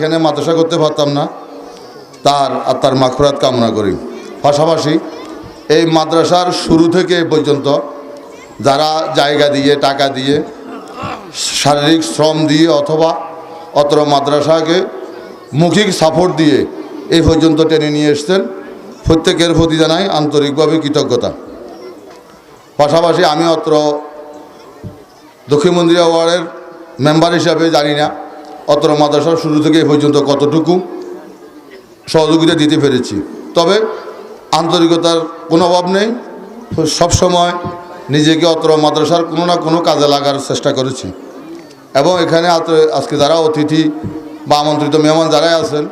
এখানে মাদ্রাসা করতে পারতাম না। তার আর তার মাখরাত কামনা করি। পাশাপাশি এই মাদ্রাসার শুরু থেকে পর্যন্ত যারা জায়গা দিয়ে, টাকা দিয়ে, শারীরিক শ্রম দিয়ে অথবা অত্র মাদ্রাসাকে মৌখিক সাপোর্ট দিয়ে এই পর্যন্ত টেনে নিয়ে এসছেন, প্রত্যেকের প্রতি জানাই আন্তরিকভাবে কৃতজ্ঞতা। পাশাপাশি আমি অত্র দক্ষিণ মন্দিরা ওয়ার্ডের মেম্বার হিসাবে জানি না। অত্র মাদ্রাসার শুরু থেকে পর্যন্ত কতটুকু সহযোগিতা দিতে পেরেছি। তবে আন্তরিকতার কোনো অভাব নেই। সবসময় নিজেকে অত্র মাদ্রাসার কোনো না কোনো কাজে লাগার চেষ্টা করেছি। এবং এখানে আজকে যারা অতিথি বা আমন্ত্রিত মেহমান যারাই আছেন,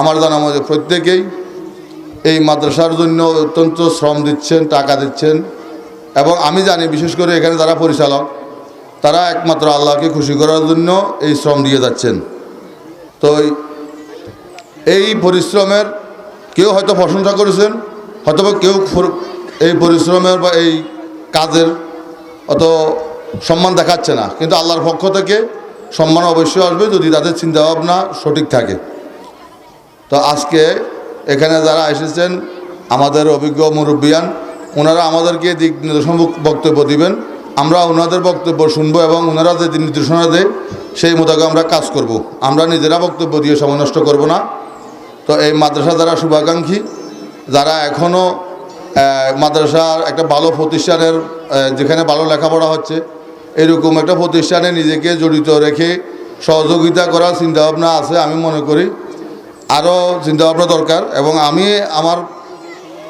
আমার জানা মতে প্রত্যেকেই এই মাদ্রাসার জন্য অত্যন্ত শ্রম দিচ্ছেন, টাকা দিচ্ছেন। এবং আমি জানি, বিশেষ করে এখানে যারা পরিচালক তারা একমাত্র আল্লাহকে খুশি করার জন্য এই শ্রম দিয়ে যাচ্ছেন। তো এই- পরিশ্রমের কেউ হয়তো প্রশংসা করেছেন হয়তো কেউ এই পরিশ্রমের বা এই কাজের অত সম্মান দেখাচ্ছে না। কিন্তু আল্লাহর পক্ষ থেকে সম্মান অবশ্যই আসবে যদি তাদের চিন্তাভাবনা সঠিক থাকে। তো আজকে এখানে যারা এসেছেন, আমাদের অভিজ্ঞ মুরব্বিয়ান, ওনারা আমাদেরকে দিক নির্দেশন বক্তব্য দিবেন। আমরা ওনাদের বক্তব্য শুনব এবং ওনারা যে নির্দেশনা দেয়, সেই মোতাবেক আমরা কাজ করব। আমরা নিজেরা বক্তব্য দিয়ে সময় নষ্ট করব না তো এই মাদ্রাসা যারা শুভাকাঙ্ক্ষী, যারা এখনও মাদ্রাসার একটা ভালো প্রতিষ্ঠানের যেখানে ভালো লেখাপড়া হচ্ছে, এরকম একটা প্রতিষ্ঠানে নিজেকে জড়িত রেখে সহযোগিতা করার চিন্তাভাবনা আছে আমি মনে করি আরও চিন্তাভাবনা দরকার এবং আমি আমার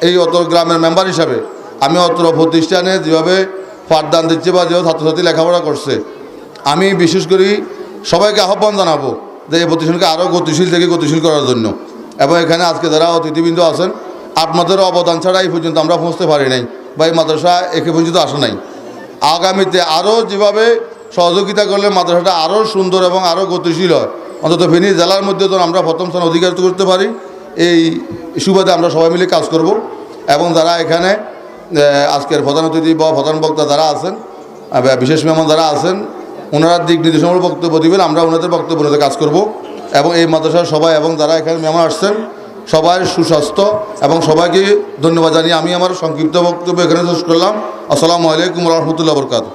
এই অত গ্রামের মেম্বার হিসাবে, আমি অত প্রতিষ্ঠানে যেভাবে পাঠদান দিচ্ছে বা যেভাবে ছাত্রছাত্রী লেখাপড়া করছে। আমি বিশেষ করি সবাইকে আহ্বান জানাব যে এই প্রতিষ্ঠানকে আরও গতিশীল থেকে গতিশীল করার জন্য। এবং এখানে আজকে যারা অতিথিবৃন্দ আছেন, আপনাদের অবদান ছাড়া এই পর্যন্ত আমরা পৌঁছতে পারি নাই বা এই মাদ্রাসা একে পর্যন্ত আসে নাই। আগামীতে আরও যেভাবে সহযোগিতা করলে মাদ্রাসাটা আরও সুন্দর এবং আরও গতিশীল হয়, অন্তত ফেনী জেলার মধ্যে তো আমরা প্রথম স্থান অধিকার করতে পারি, এই সুবাদে আমরা সবাই মিলে কাজ করব। এবং যারা এখানে আজকের প্রধান অতিথি বা প্রধান বক্তা যারা আছেন বিশেষ মেহমান যারা আছেন ওনারা দিক নির্দেশনামূলক বক্তব্য দিবেন, আমরা ওনাদের বক্তব্য কাজ করব। এবং এই মাদ্রাসার সবাই এবং যারা এখানে মেহমান আসছেন, সবাই সুস্বাস্থ্য এবং সবাইকে ধন্যবাদ জানিয়ে আমি আমার সংক্ষিপ্ত বক্তব্য এখানে শেষ করলাম। আসসালামু আলাইকুম রহমতুল্লাহ বরকাত